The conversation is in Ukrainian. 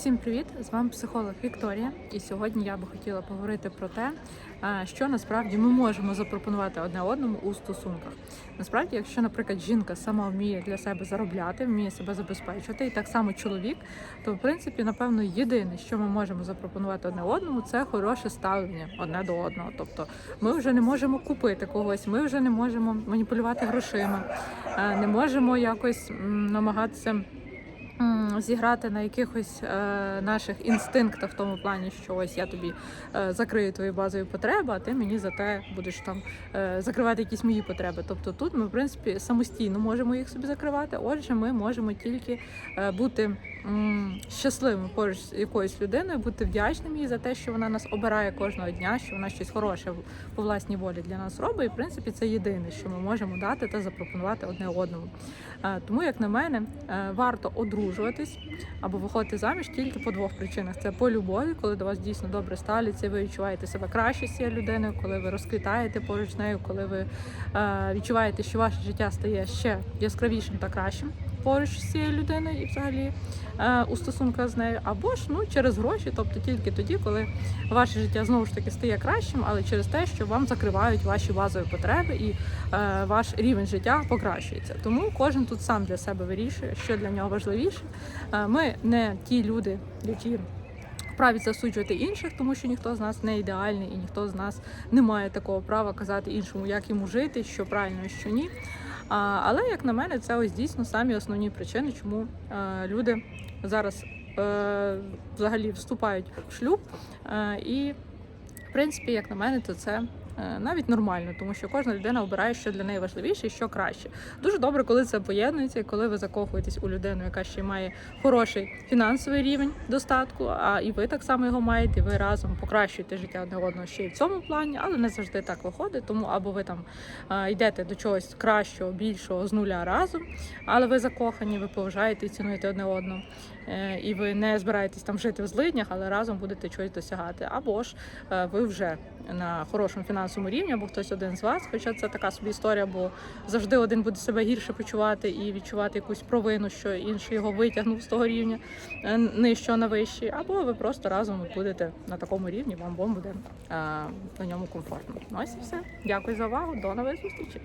Всім привіт! З вами психолог Вікторія. І сьогодні я би хотіла поговорити про те, що насправді ми можемо запропонувати одне одному у стосунках. Насправді, якщо, наприклад, жінка сама вміє для себе заробляти, вміє себе забезпечувати, і так само чоловік, то в принципі, напевно, єдине, що ми можемо запропонувати одне одному, це хороше ставлення одне до одного. Тобто, ми вже не можемо купити когось, ми вже не можемо маніпулювати грошима, не можемо якось намагатися. Зіграти на якихось е, наших інстинктах в тому плані, що ось я тобі е, закрию твої базові потреби, а ти мені за те будеш там е, закривати якісь мої потреби. Тобто тут ми, в принципі, самостійно можемо їх собі закривати. Отже, ми можемо тільки бути м, щасливими поруч з якоюсь людиною, бути вдячними їй за те, що вона нас обирає кожного дня, що вона щось хороше по власній волі для нас робить. І в принципі, це єдине, що ми можемо дати та запропонувати одне одному. Е, Тому, як на мене, е, варто одружуватись або виходити заміж тільки по двох причинах: це по любові, коли до вас дійсно добре ставляться, ви відчуваєте себе краще з цією людиною, коли ви розквітаєте поруч з нею, коли ви е, відчуваєте, що ваше життя стає ще яскравішим та кращим поруч з цією людиною і взагалі е, у стосунках з нею, або ж ну через гроші, тобто тільки тоді, коли ваше життя знову ж таки стає кращим, але через те, що вам закривають ваші базові потреби і е, ваш рівень життя покращується. Тому кожен тут сам для себе вирішує, що для нього важливіше. Е, Ми не ті люди, які вправі засуджувати інших, тому що ніхто з нас не ідеальний і ніхто з нас не має такого права казати іншому, як йому жити, що правильно, що ні. Але як на мене, це ось дійсно самі основні причини, чому е, люди зараз е, взагалі вступають в шлюб. Е, і в принципі, як на мене, то це. Е, Навіть нормально, тому що кожна людина обирає, що для неї важливіше і що краще. Дуже добре, коли це поєднується, коли ви закохуєтесь у людину, яка ще має хороший фінансовий рівень достатку, а і ви так само його маєте. Ви разом покращуєте життя одне одного ще й в цьому плані, але не завжди так виходить. Тому або ви там е, йдете до чогось кращого, більшого з нуля разом, але ви закохані, ви поважаєте і цінуєте одне одного. Е, І ви не збираєтесь там жити в злиднях, але разом будете чогось досягати. Або ж е, ви вже на хорошому фінансовому рівні, або хтось один з вас. Хоча це така собі історія, бо завжди один буде себе гірше почувати і відчувати якусь провину, що інший його витягнув з того рівня е, нижчого на вищий, або ви просто разом будете на такому рівні, вам буде на ньому комфортно. Ну, Ось і все. Дякую за увагу. До нових зустрічей.